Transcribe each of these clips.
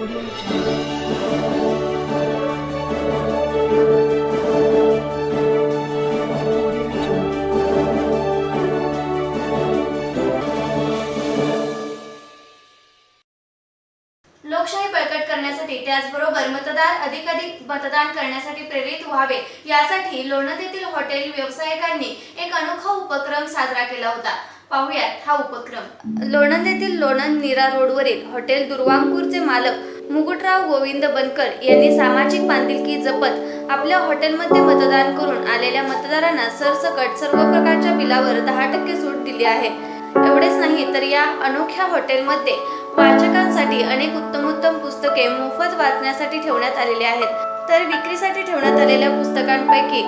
लोकशाही बळकट करण्यासाठी त्याचबरोबर मतदार अधिकाधिक मतदान करण्यासाठी प्रेरित व्हावे. यासाठी लोणंद येथील हॉटेल व्यावसायिकांनी एक अनोखा उपक्रम साजरा केला होता. पाहुयात हा उपक्रम. लोणंद येथील लोणंद नीरा रोडवरील हॉटेल दुर्वांकूरचे मालक मुकुटराव गोविंद बनकर यांनी सामाजिक बांधिलकी जपत आपल्या हॉटेलमध्ये मतदान करून आलेल्या मतदारांना सरसकट सर्व प्रकारच्या बिलावर दहा टक्के सूट दिली आहे. एवढेच नाही तर या अनोख्या हॉटेलमध्ये वाचकांसाठी अनेक उत्तम उत्तम पुस्तके मोफत वाचण्यासाठी ठेवण्यात आलेली आहेत. तर विक्रीसाठी ठेवण्यात आलेल्या पुस्तकांपैकी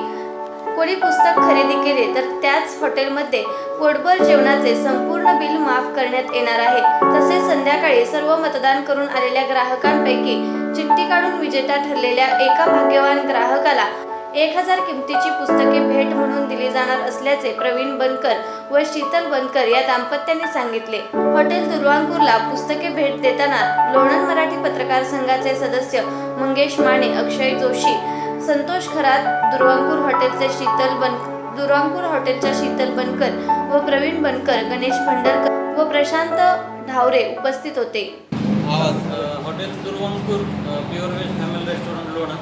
कोणी पुस्तक खरेदी केले तर त्याच हॉटेलमध्ये पोटभर जेवणाचे संपूर्ण बिल माफ करण्यात येणार आहे. तसेच संध्याकाळी सर्व मतदान करून आलेल्या ग्राहकांपैकी चिठ्ठी काढून विजेता ठरलेल्या एका भाग्यवान ग्राहकाला एक हजार किमतीची पुस्तके भेट म्हणून दिली जाणार असल्याचे प्रवीण बनकर व शीतल बनकर या दाम्पत्याने सांगितले. हॉटेल दुर्वांकूरला पुस्तके भेट देताना लोणंद मराठी पत्रकार संघाचे सदस्य मंगेश माने अक्षय जोशी संतोष खरात दुर्वांकूर हॉटेलचे शीतल बन दुर्वांकूर हॉटेलच्या शीतल बनकर व प्रवीण बनकर गणेश भंडारकर व प्रशांत ढावरे उपस्थित होते. आज hotel Durvankur pure veg family restaurant Lona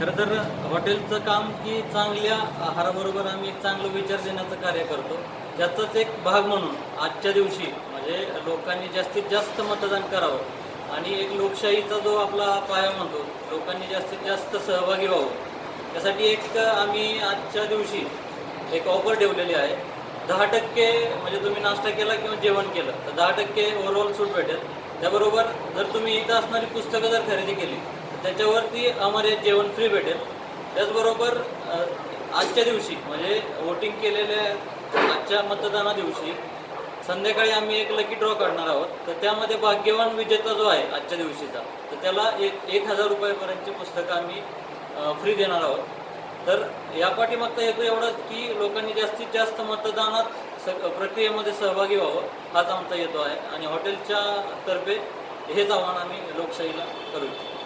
खरं तर हॉटेलचं काम की चांगल्या आहाराबरोबर आम्ही एक चांगलं विचार देण्याचं कार्य करतो. त्याचाच एक भाग म्हणून आजच्या दिवशी म्हणजे लोकांनी जास्तीत जास्त मतदान करावं. आणि एक लोकशाहीचा जो आपला पाया म्हणतो लोकांनी जास्तीत जास्त सहभागी व्हावं. त्यासाठी एक आम्ही आजच्या दिवशी एक ऑफर ठेवलेली आहे. दहा टक्के म्हणजे तुम्ही नाश्ता केला किंवा जेवण केलं तर दहा टक्के ओव्हरऑल सूट भेटेल. त्याबरोबर जर तुम्ही इथं असणारी पुस्तकं जर खरेदी केली तर त्याच्यावरती आम्हाला जेवण फ्री भेटेल. त्याचबरोबर आजच्या दिवशी म्हणजे वोटिंग केलेल्या आजच्या मतदाना दिवशी संध्याकाळी आम्ही एक लकी ड्रॉ काढणार आहोत. तर त्यामध्ये भाग्यवान विजेता जो आहे आजच्या दिवशीचा तर त्याला एक एक हजार रुपयापर्यंतची पुस्तकं आम्ही फ्री देणार आहोत. तर या पाठीमागचा हेतू एवढाच की लोकांनी जास्तीत जास्त मतदानात स प्रक्रियेमध्ये सहभागी व्हावं हाच आमचा येतो आहे. आणि हॉटेलच्या तर्फे हेच आव्हान आम्ही लोकशाहीला करू इच्छितो.